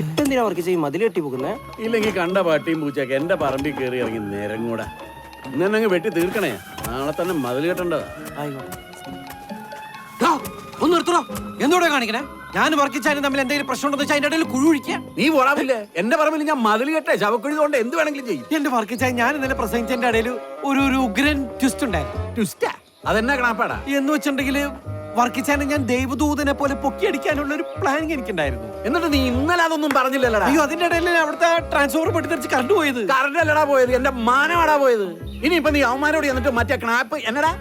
ഇപ്പൊ എന്തിനാ വർക്ക് ചെയ്യും മതിൽ കെട്ടി പോകുന്നേ? ഇല്ലെങ്കിൽ കണ്ട പാട്ടിയും പൂച്ചയൊക്കെ എന്റെ പറമ്പിൽ കയറി ഇറങ്ങി നേരം കൂടെ ഇന്നങ്ങ് വെട്ടി തീർക്കണേ. നാളെ തന്നെ മതിൽ കെട്ടണ്ടതാ. ഒന്ന് നിർത്തണോ? എന്തോടെ കാണിക്കണേ? ഞാൻ വർക്കിച്ചാലും തമ്മിൽ എന്തെങ്കിലും പ്രശ്നം ഉണ്ടെന്ന് വെച്ചാൽ അതിന്റെ ഇടയിൽ കുഴി നീ പോടാവില്ലേ എന്റെ പറമ്പിൽ ഞാൻ മതിൽ കെട്ടേ. ചവക്കുഴി കൊണ്ട് എന്ത് വേണമെങ്കിലും ചെയ്യും. എന്റെ വർക്കിച്ചായ ഞാൻ ഇന്നലെ പ്രസംഗിച്ചതിന്റെ ഇടയിൽ ഒരു ഒരു ഉഗ്രൻ ട്വിസ്റ്റ് ഉണ്ടായിരുന്നു. ട്വിസ്റ്റാ അതെന്നാ കണാപ്പാടാ? എന്ന് വെച്ചിട്ടുണ്ടെങ്കിൽ വർക്കിച്ചാനെ ഞാൻ ദൈവദൂതനെ പോലെ പൊക്കിയടിക്കാനുള്ള ഒരു പ്ലാനിങ് എനിക്കുണ്ടായിരുന്നു. എന്നിട്ട് നീ ഇന്നലെ അതൊന്നും പറഞ്ഞില്ലല്ലടാ. അയ്യോ അതിന്റെ ഇടയിൽ അവിടുത്തെ ട്രാൻസ്ഫോമർ പൊട്ടിത്തെറിച്ച് കറണ്ട് പോയത്. കറണ്ട് അല്ലടാ പോയത് എന്റെ മാനമാടാ പോയത്. ഇനിയിപ്പൊ നീ അവന്മാരോട് എന്നിട്ട് മറ്റേ ക്നാപ്പ് എന്നടാ?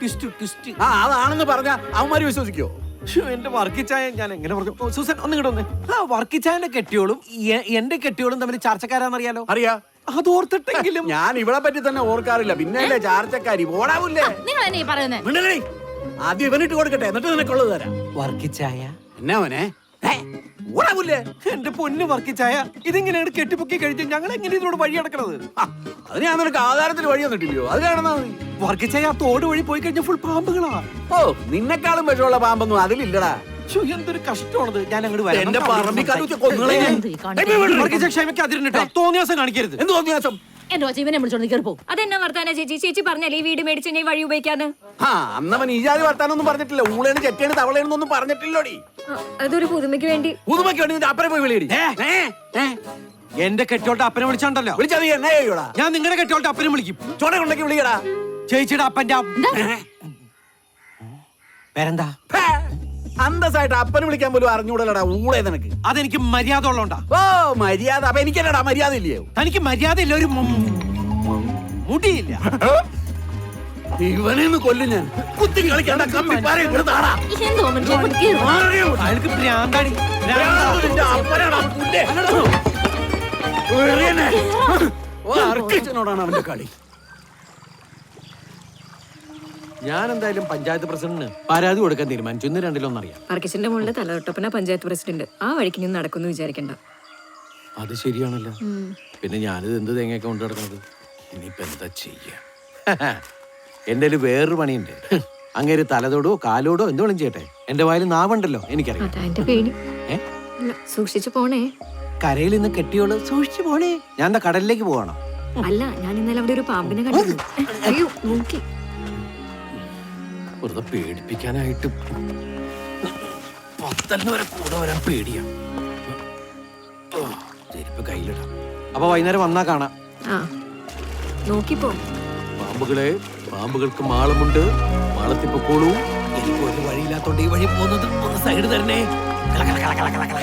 ട്വിസ്റ്റ് ട്വിസ്റ്റ് ആ അതാണെന്ന് പറഞ്ഞ അവന്മാര് വിശ്വസിക്കോ? ശ്ശോ, എന്റെ വർക്കിച്ചായ ഞാൻ എങ്ങനെ പറഞ്ഞു? ഓ, സൂസൻ ഒന്ന് ഇങ്ങോട്ട് വന്നേ. ആ വർക്കിച്ചായന്റെ കെട്ടിയോളും എ- എന്റെ കെട്ടിയോളും തമ്മിൽ ചർച്ചക്കാരാന്നറിയാലോ? അറിയാ? അത് ഓർത്തിട്ടെങ്കിലും. ഞാൻ ഇവളെ പറ്റി തന്നെ ഓർക്കാറില്ല. പിന്നെ അല്ലേ ചാർച്ചക്കാരി? ഓടാവൂല്ലേ നിങ്ങൾ എന്നെ ഈ പറയുന്നത് മിണ്ടലേ ആദ്യം ഇവനിട്ട് കൊടുക്കട്ടെ എന്നിട്ട് നിനക്കുള്ളത് തരാം. വർക്കിച്ചായ. എന്നാ മോനെ? എന്റെ പൊന്ന് വർക്കിച്ചായ ഇതിങ്ങനെയാണ് കെട്ടിപ്പൊക്കി കഴിച്ച് ഞങ്ങൾ എങ്ങനെ ഇതിനോട് വഴി അടക്കണത് അത് ഞാൻ നിനക്ക് ആധാരത്തിൽ വഴി വന്നിട്ടില്ലയോ അത് കാണുന്നാ മതി. വർക്കിച്ചായ ആ തോട് വഴി പോയി കഴിഞ്ഞാൽ ഫുൾ പാമ്പുകളാ. ഓ നിന്നെക്കാളും വിഷമുള്ള പാമ്പൊന്നും അതിലില്ലടാ. ശ്ശോ, എന്തൊരു കഷ്ടമാണത്. ഞാൻ അങ്ങോട്ട് വരാം. എന്റെ. കത്തിച്ച് കൊന്നുകളയും? ഏയ്, ക്ഷമിക്കാതിരുന്നിട്ടോ തോന്നിയാസം കാണിക്കരുത്. എന്ത് തോന്നിയാസം? എന്റെ ജീവനെ വിളിച്ചോണ്ട് കയറി പോകും അതെന്നാ വർത്താന ചേച്ചി? ചേച്ചി പറഞ്ഞല്ലേ ഈ വീട് മേടിച്ച് ഞാൻ വഴി ഉപയോഗിക്കാന്ന്? ആ അന്നവൻ ഈ ജാതി വർത്താനൊന്നും പറഞ്ഞിട്ടില്ല. ഊളേണ് ചെറ്റേണ് തവളേണെന്നൊന്നും പറഞ്ഞിട്ടില്ലോടി? അതൊരു പുതുമയ്ക്ക് വേണ്ടി. പുതുമയ്ക്ക് വേണ്ടി നിന്റെ അപ്പനെ പോയി വിളിയടി. എന്റെ കെട്ടോട്ട് അപ്പനെ വിളിച്ചോണ്ടല്ലോ. വിളിച്ചാ നീ എന്നാ ചെയ്യൂടാ ഞാൻ നിങ്ങളുടെ കെട്ടോട്ട് അപ്പനെ വിളിക്കും. ചോട കൊണ്ടേക്ക് വിളിക്കടാ ചേച്ചിയുടെ അപ്പന്റെ അപ്പ- പേരെന്താ. അന്തസ്സായിട്ട് അപ്പനെ വിളിക്കാൻ പോലും അറിഞ്ഞൂടലടാ ഊളേ നിനക്ക്. അതെനിക്ക് മര്യാദ ഉള്ളോണ്ടാ ഓ മര്യാദ. അപ്പൊ എനിക്കല്ലടാ മര്യാദ ഇല്ലയോ? തനിക്ക് മര്യാദ ഇല്ല ഒരു മുടിയില്ല. ഇവനെന്ന് കൊല്ലും ഞാൻ. കുത്തി കളിക്കണ്ട കമ്പി? അയാൾക്ക്. വെറിയനെ. ഓ, അർക്കിച്ചനോടാണ് അവന്റെ കളി. ഞാൻ എന്തായാലും പഞ്ചായത്ത് പ്രസിഡന്റിന് പരാതി കൊടുക്കാൻ തീരുമാനിച്ചു. ഇന്ന് രണ്ടിലൊന്നറിയാം. അർക്കിച്ചന്റെ മുകളിൽ തലതൊട്ടപ്പന പഞ്ചായത്ത് പ്രസിഡന്റ്. ആ വഴിക്ക് നിന്ന് നടക്കുന്നു വിചാരിക്കണ്ട. അത് ശരിയാണല്ലോ. പിന്നെ ഞാനിത് എന്ത് തേങ്ങയൊക്കെ കൊണ്ട് നടക്കുന്നത് ഇനിയിപ്പോ എന്താ ചെയ്യാ? എന്റെ കയ്യിൽ വേറൊരു പണിയുണ്ട്. അങ്ങേര് തലതോടോ കാലോടോ എന്ത് വേണം ചെയ്യട്ടെ. എന്റെ വായിൽ നാവുണ്ടല്ലോ എനിക്കറിയാം. അതാ എന്റെ പേടി. ഏ? അല്ല സൂക്ഷിച്ചു പോണേ. കരയിൽ നിന്ന് കെട്ടിയോളൂ സൂക്ഷിച്ചു പോണേ. ഞാൻ എന്താ കടലിലേക്ക് പോവാണോ? അല്ല ഞാൻ ഇന്നലെ അവിടെ ഒരു പാമ്പിനെ കണ്ടു അയ്യോ നോക്കി. വെറുതെ പേടിപ്പിക്കാനായിട്ട് പത്തലിന് വരെ കൂടെ വരാൻ പേടിയാ. ചെരുപ്പ് കയ്യിലിടാം. അപ്പൊ വൈകുന്നേരം വന്നാ കാണാം. ആ നോക്കിപ്പോ. പാമ്പുകളെ പാമ്പുകൾക്ക് മാളമുണ്ട്. മാളത്തിൽ പൊക്കോളൂ. എനിക്ക് ഒരു വഴിയില്ലാത്തോണ്ട് ഈ വഴി പോകുന്നത് ഒന്ന് സൈഡ് തരണേ. കല, കല, കല, കല, കല, കല.